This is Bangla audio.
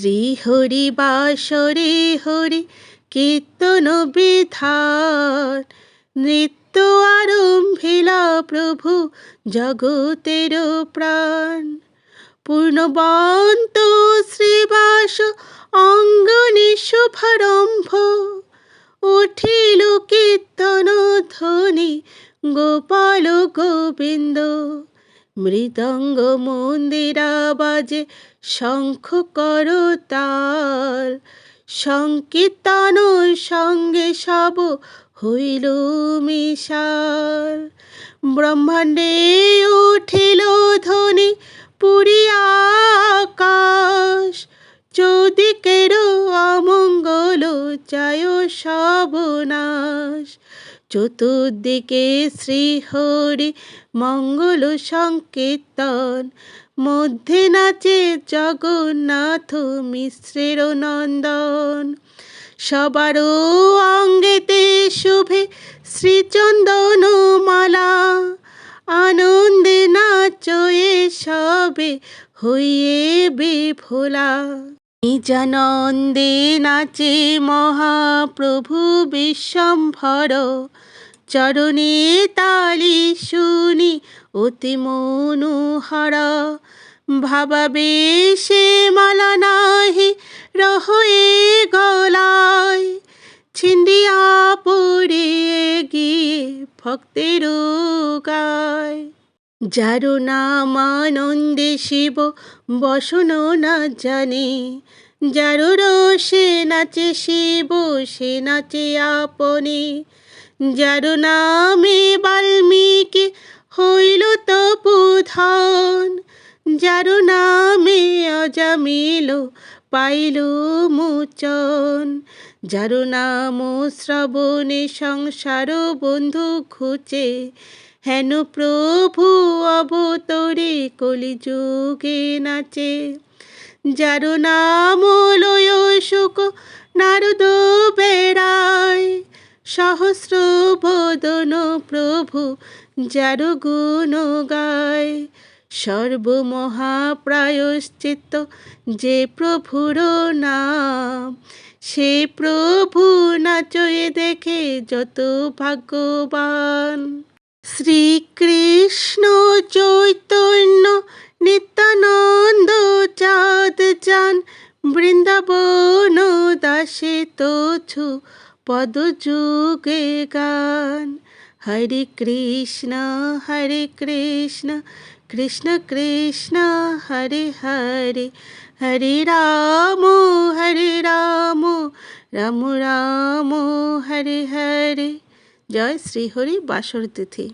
শ্রী হরি বাসরে হরি কীর্তন বিধান। নৃত্য আরম্ভিলা প্রভু জগতের প্রাণ। পূর্ণবন্ত শ্রীবাস অঙ্গনে শুভারম্ভ। উঠিল কীর্তন ধ্বনি গোপাল গোবিন্দ। মৃদঙ্গ মন্দিরা বাজে শঙ্খ করতাল সংকীর্তন সঙ্গে সব হইল মিশাল। ব্রহ্মাণ্ডে উঠিল ধ্বনি, পুরী আকাশ। চৌদিকের অমঙ্গল, চায় সবনাশ চতুর্দিকে শ্রীহরি মঙ্গল সংকীর্তন। মধ্যে নাচে জগন্নাথ মিশ্রের নন্দন। সবারও অঙ্গেতে শুভে শ্রীচন্দন মালা আনন্দে নাচয়ে সবে, হইয়ে বিফলা নিজানন্দে নাচে মহাপ্রভু বিশ্বম্ভর। চরণে তালি শুনি অতি মনোহর। ভাবাবেশে মালা নাহি রহয়ে গলায়। ছিন্দিয়া পড়ে গিয়ে ভক্তের গায়। যারো নাম আনন্দে শিব, বসন না জানে। যারো রসে নাচে শিব, সে নাচে আপনে। যারো নামে বাল্মীকি হইল তপুধন যারো নামে অজামিল পাইল মোচন। যারো নাম শ্রবণে সংসার বন্ধু খুঁজে হেন প্রভু অবতরে কলিযুগে নাচে। যার নাম লয় সুখ নারদ বেড়ায়। সহস্র বদন প্রভু, যার গুণ গায়। সর্বমহাপ্রায়শ্চিত্ত যে প্রভুর নাম, সে প্রভু নাচয়ে দেখে যত ভাগ্যবান। শ্রীকৃষ্ণ চৈতন্য নিত্যানন্দ চাঁদ চান, বৃন্দাবন দাসে তোছু পদ যুগে গান। হরে কৃষ্ণ হরে কৃষ্ণ কৃষ্ণ কৃষ্ণ, হরে হরে হরে রাম হরে রাম রাম রাম, হরে হরে। জয় শ্রীহরি বাসর তিথি।